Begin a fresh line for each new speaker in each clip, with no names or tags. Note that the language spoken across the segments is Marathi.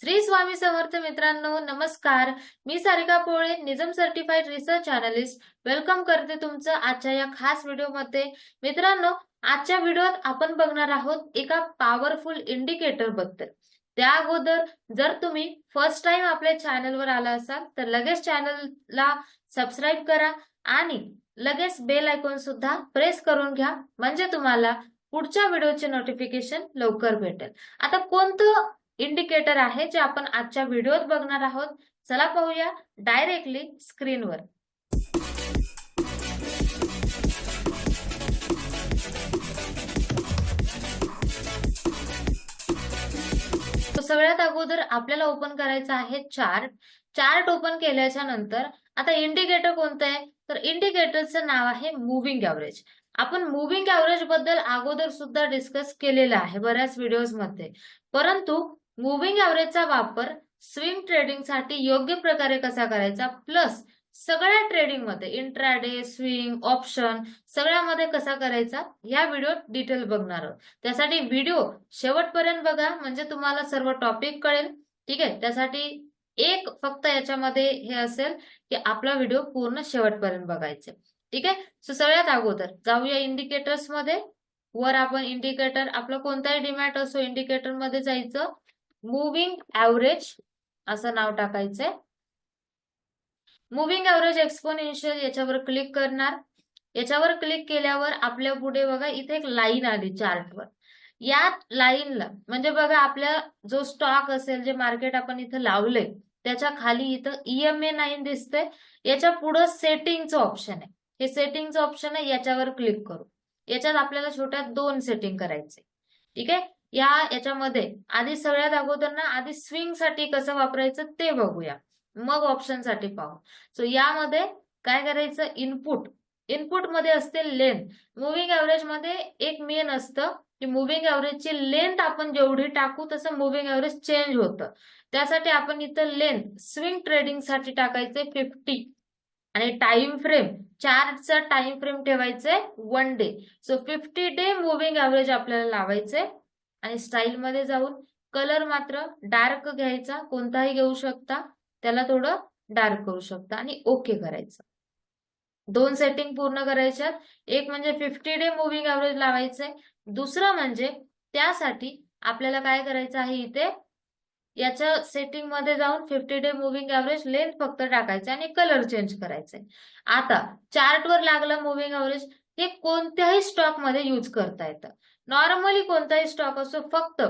श्री स्वामी समर्थ मित्रांनो नमस्कार. मी Sarika Pole निजम certified research analyst welcome करते तुमचं आजच्या या खास व्हिडिओमध्ये. मित्रांनो आजच्या व्हिडिओत आपण बघणार आहोत एका पॉवरफुल इंडिकेटरबद्दल. त्या अगोदर जर तुम्ही फर्स्ट टाइम आपल्या चॅनलवर आला असाल तर लगेच चॅनलला सबस्क्राईब करा आणि लगेच बेल आयकॉन सुद्धा प्रेस करून घ्या. म्हणजे तुम्हाला पुढच्या व्हिडिओचे नोटिफिकेशन लवकर भेटेल. आता कोणतं इंडिकेटर आहे जे आपण आजच्या व्हिडिओत बघणार आहोत. चला पाहूया डायरेक्टली स्क्रीनवर सगळ्यात अगोदर आपल्याला ओपन करायचं आहे चार्ट चार्ट ओपन केल्याच्यानंतर आता इंडिकेटर कोणतं आहे? तर इंडिकेटरचं नाव आहे मुव्हिंग ॲव्हरेज आपण मुव्हिंग ॲव्हरेजबद्दल अगोदर सुद्धा डिस्कस केलेलं आहे बऱ्याच व्हिडिओजमध्ये. परंतु मुव्हिंग ॲव्हरेजचा वापर स्विंग ट्रेडिंगसाठी योग्य प्रकारे कसा करायचा? प्लस सगळ्या ट्रेडिंगमध्ये इंट्राडे स्विंग ऑप्शन सगळ्यामध्ये कसा करायचा? या व्हिडिओ डिटेल बघणार आहोत. त्यासाठी व्हिडिओ शेवटपर्यंत बघा म्हणजे तुम्हाला सर्व टॉपिक कळेल. ठीक आहे? त्यासाठी एक फक्त याच्यामध्ये हे असेल की आपला व्हिडिओ पूर्ण शेवटपर्यंत बघायचे. ठीक आहे? सो सगळ्यात अगोदर जाऊया इंडिकेटर्समध्ये. वर आपण इंडिकेटर आपलं कोणताही डिमॅट असो इंडिकेटरमध्ये जायचं. मुव्हिंग ॲव्हरेज असं नाव टाकायचंय. मुव्हिंग ॲव्हरेज एक्सपोनेन्शियल याच्यावर क्लिक करणार. याच्यावर क्लिक केल्यावर आपल्या पुढे बघा इथे एक लाईन आली चार्टवर या लाईनला म्हणजे बघा आपल्या जो स्टॉक असेल जे मार्केट आपण इथं लावलंय त्याच्याखाली इथं ईएमए नाईन दिसते याच्या पुढं सेटिंगचं ऑप्शन आहे. हे सेटिंगचं ऑप्शन आहे याच्यावर क्लिक करू. याच्यात आपल्याला छोट्या दोन सेटिंग करायचे ठीक आहे? या याच्यामध्ये आधी सगळ्यात अगोदर ना आधी स्विंगसाठी कसं वापरायचं ते बघूया. मग ऑप्शनसाठी पाहू. सो यामध्ये काय करायचं? इनपुट इनपुटमध्ये असते लेंथ मुव्हिंग ॲव्हरेजमध्ये एक मेन असतं की मुव्हिंग ॲव्हरेजची लेंथ आपण जेवढी टाकू तसं मुव्हिंग ऍव्हरेज चेंज होतं. त्यासाठी आपण इथं लेंथ स्विंग ट्रेडिंगसाठी टाकायचे फिफ्टी आणि टाइम फ्रेम चार्टचा टाइम फ्रेम ठेवायचंय one day so fifty day moving average आपल्याला लावायचंय आणि स्टाईल मध्ये जाऊन कलर मात्र डार्क घ्यायचा कोणताही घेऊ शकता. त्याला थोडं डार्क करू शकता आणि ओके करायचं. दोन सेटिंग पूर्ण करायच्यात एक म्हणजे फिफ्टी डे मुव्हिंग ॲव्हरेज लावायचंय. दुसरं म्हणजे त्यासाठी आपल्याला काय करायचं आहे इथे? याच्या सेटिंगमध्ये जाऊन fifty day moving average length फक्त टाकायचं आणि कलर चेंज करायचंय. आता चार्टवर लागलं मुव्हिंग ॲव्हरेज ते कोणत्याही स्टॉकमध्ये यूज करता येतं. नॉर्मली कोणताही स्टॉक असो फक्त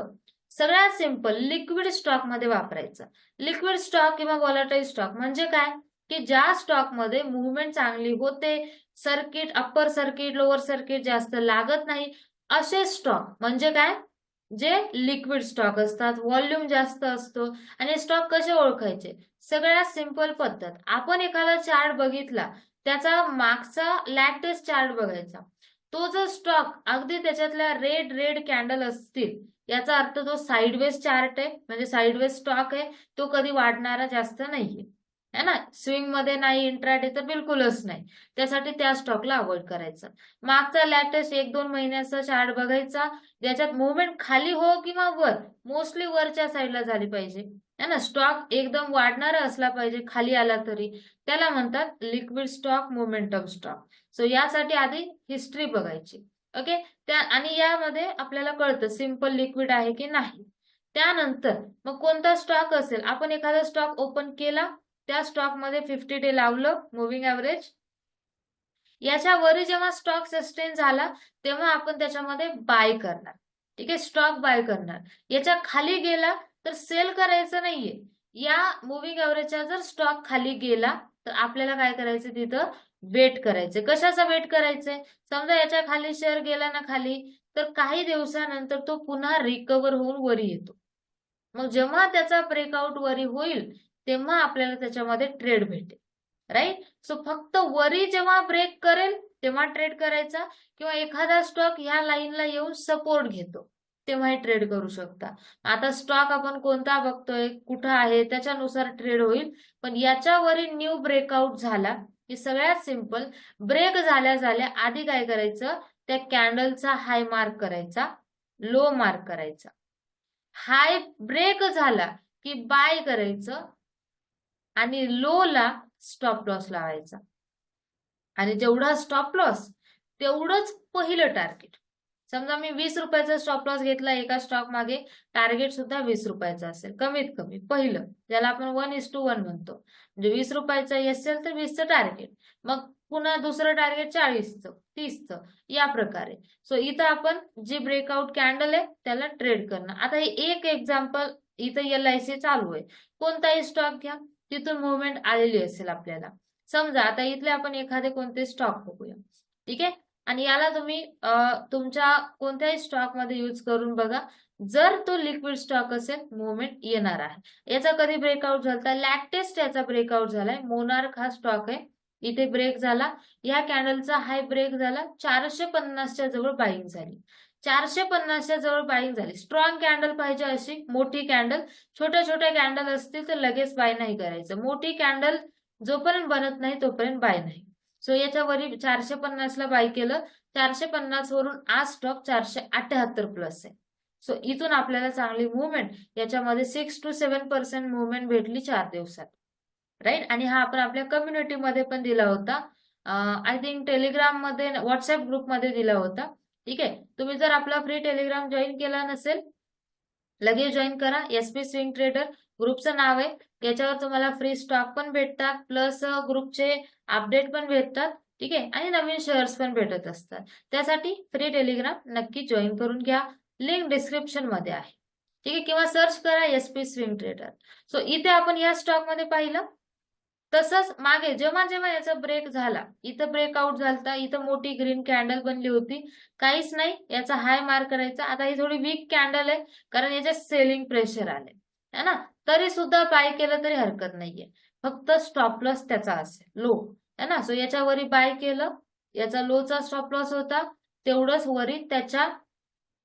सगळ्यात सिंपल लिक्विड स्टॉकमध्ये वापरायचं. लिक्विड स्टॉक किंवा वॉलेटाईल स्टॉक म्हणजे काय? की ज्या स्टॉकमध्ये मुवमेंट चांगली होते circuit upper circuit lower circuit जास्त लागत नाही असे स्टॉक म्हणजे काय? जे लिक्विड स्टॉक असतात व्हॉल्यूम जास्त असतो आणि स्टॉक कसे ओळखायचे? सगळ्यात सिंपल पद्धत. आपण एखादा चार्ट बघितला त्याचा मागचा लॅटेस्ट चार्ट बघायचा. तो जर स्टॉक अगदी त्याच्यातल्या रेड रेड कॅन्डल असतील याचा अर्थ तो साईडवेज चार्ट आहे. म्हणजे साईडवेज स्टॉक आहे तो कधी वाढणारा जास्त नाहीये. है ना? स्विंगमध्ये नाही इंट्राडे तर बिलकुलच नाही. त्यासाठी त्या स्टॉकला अवॉइड करायचा. मागचा लॅटेस्ट एक दोन महिन्याचा चार्ट बघायचा ज्याच्यात मुवमेंट खाली हो किंवा वर मोस्टली वरच्या साईडला झाली पाहिजे. है ना? स्टॉक एकदम वाढणारा असला पाहिजे खाली आला तरी. त्याला म्हणतात liquid stock momentum stock so यासाठी आधी हिस्ट्री बघायची. ओके त्या आणि यामध्ये आपल्याला कळतं सिंपल लिक्विड आहे की नाही. त्यानंतर मग कोणता स्टॉक असेल? आपण एखादा स्टॉक ओपन केला त्या स्टॉकमध्ये फिफ्टी डे लावलं मुव्हिंग ॲव्हरेज याच्या वरी जेव्हा स्टॉक सस्टेन झाला तेव्हा आपण त्याच्यामध्ये बाय करणार. ठीक आहे? स्टॉक बाय करणार. याच्या खाली गेला तर सेल करायचं नाहीये. या मुव्हिंग ॲव्हरेजच्या जर स्टॉक खाली गेला तर आपल्याला काय करायचं तिथं? वेट करायचं कशाचा वेट करायचंय? समजा याच्या खाली शेअर गेला ना खाली तर काही दिवसानंतर तो पुन्हा रिकवर होऊन वरी येतो. मग जेव्हा त्याचा ब्रेकआउट वरी होईल तेव्हा आपल्याला त्याच्यामध्ये ट्रेड भेटेल. राईट सो फक्त वरी जेव्हा ब्रेक करेल तेव्हा ट्रेड करायचा. किंवा एखादा स्टॉक ह्या लाईनला येऊन सपोर्ट घेतो तेव्हाही ट्रेड करू शकता. आता स्टॉक आपण कोणता बघतोय कुठं आहे त्याच्यानुसार ट्रेड होईल. पण याच्यावरील न्यू ब्रेकआउट झाला की सगळ्यात सिंपल ब्रेक झाल्या झाल्या आधी काय करायचं त्या कॅन्डलचा हाय मार्क करायचा लो मार्क करायचा. हाय ब्रेक झाला की बाय करायचं आणि लो ला स्टॉप लॉस लावायचा. आणि जेवढा स्टॉप लॉस तेवढंच पहिलं टार्गेट समजा मी वीस रुपयाचा स्टॉप लॉस घेतला एका स्टॉक मागे टार्गेट सुद्धा वीस रुपयाचा असेल. कमीत कमी पहिलं ज्याला आपण वन इस टू वन म्हणतो. म्हणजे वीस रुपयाचं असेल तर वीसचं टार्गेट मग पुन्हा दुसरं टार्गेट चाळीसचं तीसचं या प्रकारे. सो इथं आपण जी ब्रेकआउट कॅन्डल आहे त्याला ट्रेड करणं. आता हे एक एक्झाम्पल इथं एल आय सी चालू आहे. कोणताही स्टॉक घ्या. तिथून मुवमेंट आलेली असेल आपल्याला. समजा आता इथले आपण एखादे कोणते स्टॉक बघूया. ठीक आहे? आणि याला तुम्ही तुमच्या कोणत्याही स्टॉकमध्ये यूज करून बघा. जर तो लिक्विड स्टॉक असेल मुवमेंट येणार आहे. याचा कधी ब्रेकआउट झाला? लॅक्टेस्ट याचा ब्रेकआउट झालाय. मोनार्क हा स्टॉक आहे. इथे ब्रेक झाला. या कॅन्डलचा हाय ब्रेक झाला. चारशे पन्नासच्या जवळ बाईंग झाली. चारशे पन्नासच्या जवळ बाईंग झाली. स्ट्रॉंग कॅन्डल पाहिजे अशी मोठी कॅन्डल छोट्या छोट्या कॅन्डल असतील तर लगेच बाय नाही करायचं. मोठी कॅन्डल जोपर्यंत बनत नाही तोपर्यंत बाय नाही. सो याच्यावरील चारशे पन्नासला बाय केलं. चारशे पन्नास वरून आज स्टॉक चारशे अठ्याहत्तर प्लस आहे. सो इथून आपल्याला चांगली मुवमेंट याच्यामध्ये six two seven percent movement भेटली चार दिवसात. राईट आणि हा आपण आपल्या कम्युनिटीमध्ये पण दिला होता. आय थिंक टेलिग्राममध्ये व्हॉट्सअप ग्रुपमध्ये दिला होता. ठीक आहे? तुम्ही जर आपला फ्री टेलिग्राम जॉईन केला नसेल लगेच जॉईन करा. एसपी स्विंग ट्रेडर ग्रुपचं नाव आहे. याच्यावर तुम्हाला फ्री स्टॉक पण भेटतात प्लस ग्रुपचे अपडेट पण भेटतात ठीक आहे? आणि नवीन शेअर्स पण भेटत असतात. त्यासाठी फ्री टेलिग्राम नक्की जॉईन करून घ्या. लिंक डिस्क्रिप्शनमध्ये आहे. ठीक आहे? किंवा सर्च करा एसपी स्विंग ट्रेडर सो इथे आपण या स्टॉकमध्ये पाहिलं. तसंच मागे जेव्हा जेव्हा याचा ब्रेक झाला इथं ब्रेकआउट झालता इथं मोठी ग्रीन कॅन्डल बनली होती. काहीच नाही याचा हाय मार्क करायचा आता ही थोडी वीक कॅन्डल आहे कारण याच्यात सेलिंग प्रेशर आले है ना? तरी सुद्धा बाय केलं तरी हरकत नाहीये. फक्त स्टॉप लॉस त्याचा असेल. लो है ना? सो याच्या वरी बाय केलं याचा लोचा स्टॉप लॉस होता. तेवढंच वरी त्याच्या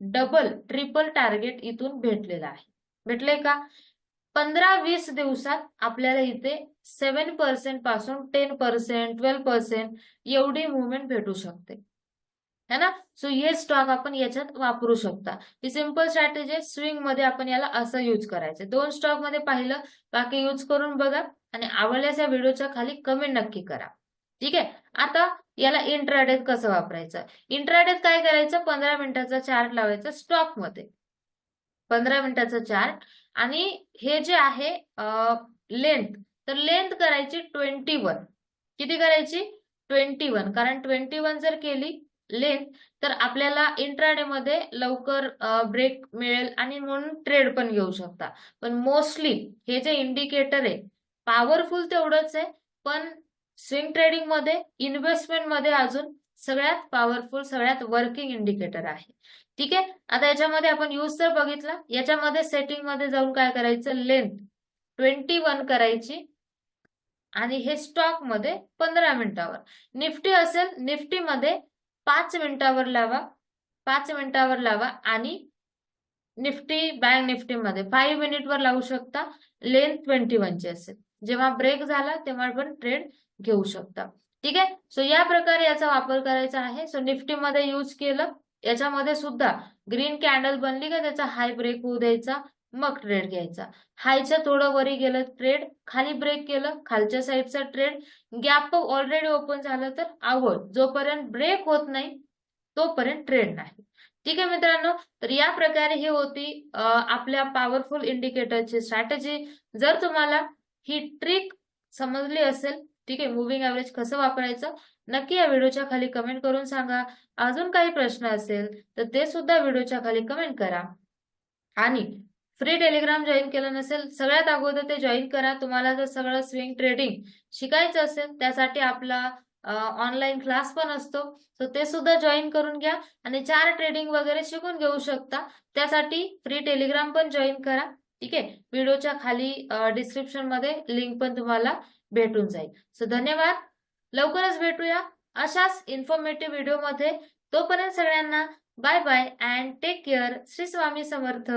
डबल ट्रिपल टार्गेट इथून भेटलेला आहे. भेटले का? पंधरा वीस दिवसात आपल्याला इथे सेव्हन पर्सेंटपासून टेन पर्सेंट ट्वेल्व पर्सेंट एवढी मुवमेंट भेटू शकते. है ना? सो हे स्टॉक आपण याच्यात वापरू शकता. ही सिंपल स्ट्रॅटेजी स्विंगमध्ये आपण याला असं युज करायचं दोन स्टॉकमध्ये पाहिलं बाकी युज करून बघा आणि आवडल्यास या व्हिडिओच्या खाली कमेंट नक्की करा. ठीक आहे? आता याला इंट्राडेत कसं वापरायचं? इंट्राडेत काय करायचं? पंधरा मिनिटाचा चार्ट लावायचा स्टॉकमध्ये. पंधरा मिनिटाचा चार्ट आणि हे जे आहे लेंथ तर लेंथ करायची ट्वेंटी वन किती करायची? ट्वेंटी वन कारण ट्वेंटी वन जर केली लेंथ तर आपल्याला इंट्राडे मध्ये लवकर ब्रेक मिळेल आणि म्हणून ट्रेड पण घेऊ शकता. पण मोस्टली हे जे इंडिकेटर आहे पॉवरफुल तेवढंच आहे पण स्विंग ट्रेडिंगमध्ये इन्व्हेस्टमेंटमध्ये अजून सगळ्यात पॉवरफुल सगळ्यात वर्किंग इंडिकेटर आहे. ठीक आहे? आता याच्यामध्ये आपण यूज तर बघितला. याच्यामध्ये सेटिंगमध्ये जाऊन काय करायचं? लेंथ ट्वेंटी वन करायची. आणि हे स्टॉकमध्ये पंधरा मिनिटावर. निफ्टी असेल निफ्टी मध्ये पाच मिनिटावर लावा. पाच मिनिटावर लावा आणि निफ्टी बँक निफ्टी मध्ये फाईव्ह मिनिटवर लावू शकता. लेंथ ट्वेंटी वनची असेल. जेव्हा ब्रेक झाला तेव्हा पण ट्रेड घेऊ शकता. ठीक आहे? सो या प्रकारे याचा वापर करायचा आहे. सो निफ्टी मध्ये यूज केलं. याच्यामध्ये सुद्धा ग्रीन कॅन्डल बनली का? त्याचा हाय ब्रेक होऊ द्यायचा. मग ट्रेड घ्यायचा. हायच्या थोडं वरी गेलं ट्रेड खाली ब्रेक केलं. खालच्या साईडचा ट्रेड गॅप ऑलरेडी ओपन झालं तर आवड जोपर्यंत ब्रेक होत नाही तोपर्यंत ट्रेड नाही. ठीक आहे मित्रांनो? तर या प्रकारे ही होती आपल्या पॉवरफुल इंडिकेटरची स्ट्रॅटेजी जर तुम्हाला ही ट्रिक समजली असेल ठीक आहे? मुव्हिंग ऍव्हरेज कसं वापरायचं? नक्की या व्हिडिओच्या खाली कमेंट करून सांगा. अजून काही प्रश्न असेल तर ते सुद्धा व्हिडिओच्या खाली कमेंट करा. आणि फ्री टेलिग्राम जॉईन केलं नसेल सगळ्यात अगोदर ते जॉईन करा. तुम्हाला जर सगळं स्विंग ट्रेडिंग शिकायचं असेल त्यासाठी आपला ऑनलाईन क्लास पण असतो. तर ते सुद्धा जॉईन करून घ्या. आणि चार ट्रेडिंग वगैरे शिकून घेऊ शकता. त्यासाठी फ्री टेलिग्राम पण जॉईन करा. ठीक आहे? व्हिडिओच्या खाली डिस्क्रिप्शनमध्ये लिंक पण तुम्हाला भेटून जाईल. सो धन्यवाद. लवकरच भेटूया अशाच इन्फॉर्मेटिव्ह व्हिडिओमध्ये तोपर्यंत सगळ्यांना bye bye and take care Shri Swami Samarth.